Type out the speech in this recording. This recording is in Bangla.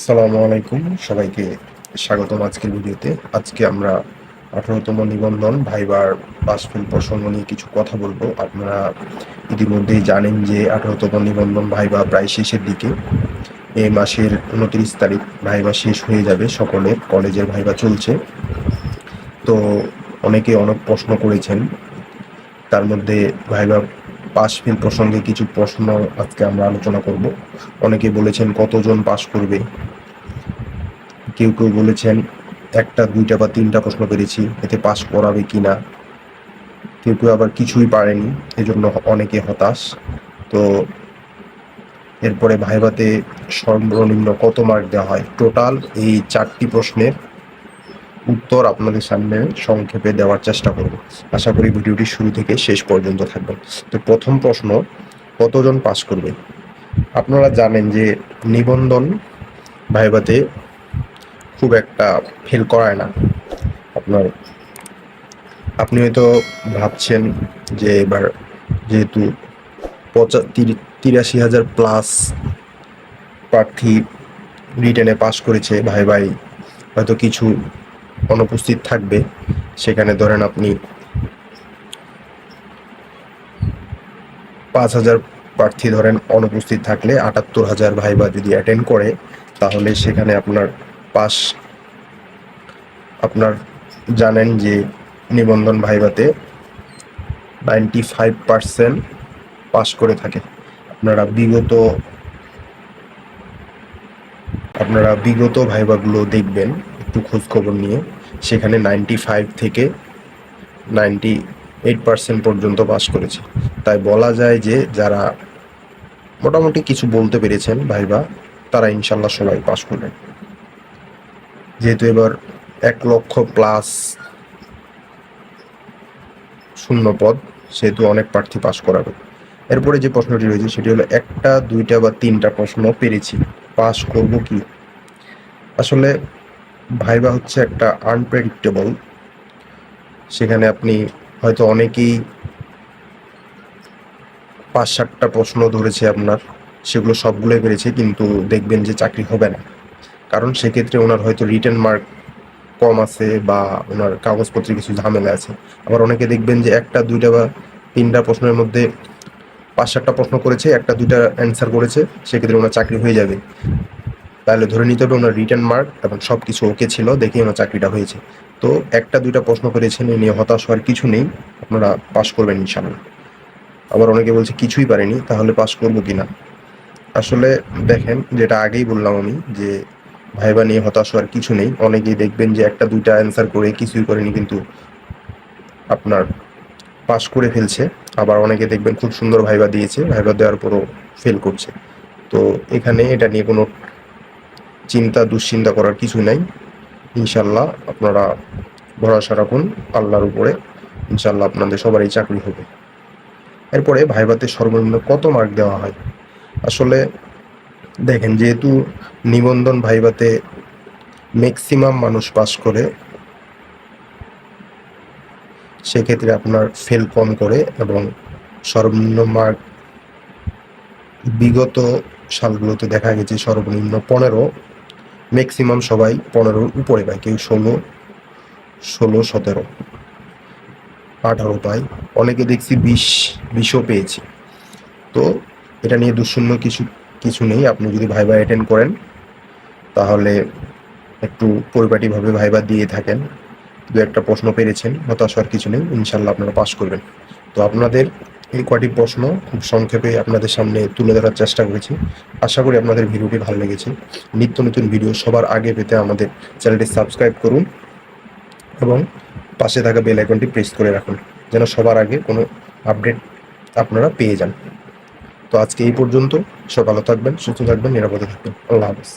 আসসালামু আলাইকুম। সবাইকে স্বাগতম আজকের ভিডিওতে। আজকে আমরা আঠারোতম নিবন্ধন, ভাইবার পাসফেল প্রসঙ্গ নিয়ে কিছু কথা বলব। আপনারা ইতিমধ্যেই জানেন যে আঠারোতম নিবন্ধন ভাইবা প্রায় শেষের দিকে। এই মাসের উনত্রিশ তারিখ ভাইবা শেষ হয়ে যাবে। সকলের কলেজের ভাইবা চলছে। তো অনেকে অনেক প্রশ্ন করেছেন। তার মধ্যে ভাইবা পাস ফেল প্রসঙ্গে কিছু প্রশ্ন আজকে আমরা আলোচনা করব। অনেকে বলেছেন, কতজন পাস করবে? কেউ কেউ বলেছেন, একটা, দুইটা বা তিনটা প্রশ্ন পেরেছি, এতে পাস করাবে কি না কেউ কেউ আবার কিছুই পারেনি, এজন্য অনেকে হতাশ। তো এরপরে ভাইভাতে সর্বনিম্ন কত মার্ক দেওয়া হয়? টোটাল এই চারটি প্রশ্নের উত্তর আপনাদের সামনে সংক্ষেপে দেওয়ার চেষ্টা করব। আশা করি ভিডিওটি শুরু থেকে শেষ পর্যন্ত থাকবেন। তো প্রথম প্রশ্ন, কতজন পাস করবে? আপনারা জানেন যে নিবন্ধন ভাইভাতে খুব একটা ফেল করায় না। আপনার, আপনি হয়তো ভাবছেন যে এবার যেহেতু পঁচা, তিরি- তিরাশি হাজার প্লাস প্রার্থী রিটেনে পাস করেছে ভাই ভাই হয়তো কিছু অনুপস্থিত থাকবে, সেখানে ধরেন আপনি পাঁচ হাজার প্রার্থী ধরেন অনুপস্থিত থাকলে আটাত্তর হাজার ভাইবা যদি অ্যাটেন্ড করে, তাহলে সেখানে আপনার পাস আপনার জানেন যে নিবন্ধন ভাইবাতে নাইনটি ফাইভ পার্সেন্ট পাস করে থাকে। আপনারা বিগত আপনারা বিগত ভাইবাগুলো দেখবেন। একটু খোঁজ খবর নিয়ে, সেখানে নাইনটি ফাইভ থেকে নাইনটি এইট পার্সেন্ট পর্যন্ত পাস করেছে। তাই বলা যায় যে, যারা মোটামুটি কিছু বলতে পেরেছেন ভাইবা, তারা ইনশাল্লাহ সবাই পাস করবেন। যেহেতু এবার এক লক্ষ প্লাস শূন্য পদ, সেহেতু অনেক প্রার্থী পাস করাবে। এরপরে যে প্রশ্নটি রয়েছে, সেটি হলো, একটা, দুইটা বা তিনটা প্রশ্ন পেরেছি পাস করব কি? আসলে ভাইবা হচ্ছে একটা আনপ্রেডিক্টেবল সেখানে আপনি হয়তো অনেকেই পাঁচ সাতটা প্রশ্ন ধরেছে আপনার, সেগুলো সবগুলোই পেরেছে, কিন্তু দেখবেন যে চাকরি হবে না। কারণ সেক্ষেত্রে ওনার হয়তো রিটার্ন মার্ক কম আছে বা ওনার কাগজপত্রে কিছু ঝামেলা আছে। আবার অনেকে দেখবেন যে একটা, দুইটা বা তিনটা প্রশ্নের মধ্যে পাঁচ সাতটা প্রশ্ন করেছে, একটা, দুইটা অ্যান্সার করেছে, সেক্ষেত্রে ওনার চাকরি হয়ে যাবে। তাহলে ধরে নিতে হবে ওনার রিটার্ন মার্ক এবং সব কিছু ওকে ছিল দেখে ওনার চাকরিটা হয়েছে। তো একটা, দুইটা প্রশ্ন করেছেন, এ নিয়ে হতাশ হওয়ার কিছু নেই, আপনারা পাশ করবেন ইনশাল্লাহ আবার অনেকে বলছে কিছুই পারেনি, তাহলে পাশ করব কি না আসলে দেখেন, যেটা আগেই বললাম আমি, যে ভাইবা নিয়ে হতাশ হওয়ার কিছু নেই, অনেকেই দেখবেন যে একটা, দুইটা অ্যান্সার করে কিছুই করেনি, কিন্তু আপনার পাস করে ফেলছে। আবার অনেকে দেখবেন খুব সুন্দর ভাইবা দিয়েছে, ভাইবা দেওয়ার পরও ফেল করছে। তো এখানে এটা নিয়ে কোনো চিন্তা, দুশ্চিন্তা করার কিছু নাই। ইনশাল্লাহ আপনারা ভরসা রাখুন আল্লাহর উপরে। ইনশাল্লাহ আপনাদের সবারই চাকরি হবে। এরপরে ভাইভাতে সর্বনিম্ন কত মার্ক দেওয়া হয়? আসলে দেখেন, যেহেতু নিবন্ধন ভাইভাতে ম্যাক্সিমাম মানুষ পাস করে, সেক্ষেত্রে আপনার ফেল কম করে এবং সর্বনিম্ন মার্ক বিগত সালগুলোতে দেখা গেছে সর্বনিম্ন পনেরো। ম্যাক্সিমাম সবাই পনেরোর উপরে পায় কেউ ষোলো ষোলো, সতেরো, আঠারো পায়। অনেকে দেখছি বিশ, বিশও পেয়েছি। তো এটা নিয়ে দুঃশূন্য কিছু কিছু নেই। আপনি যদি ভাইবা অ্যাটেন্ড করেন, তাহলে একটু পরিপাটিভাবে ভাইবা দিয়ে থাকেন। দু একটা প্রশ্ন পেরেছেন, হতাশ হওয়ার কিছু নেই। ইনশাল্লাহ আপনারা পাশ করবেন। তো আপনাদের এই কয়টি প্রশ্ন খুব সংক্ষেপে আপনাদের সামনে তুলে ধরার চেষ্টা করেছি। আশা করি আপনাদের ভিডিওটি ভালো লেগেছে। নিত্য নতুন ভিডিও সবার আগে পেতে আমাদের চ্যানেলটি সাবস্ক্রাইব করুন এবং পাশে থাকা বেল আইকনটি প্রেস করে রাখুন, যেন সবার আগে কোনো আপডেট আপনারা পেয়ে যান। তো আজকে এই পর্যন্ত সব থাকবেন, সুস্থ থাকবেন, নিরাপদে থাকবেন। আল্লাহ হাফেজ।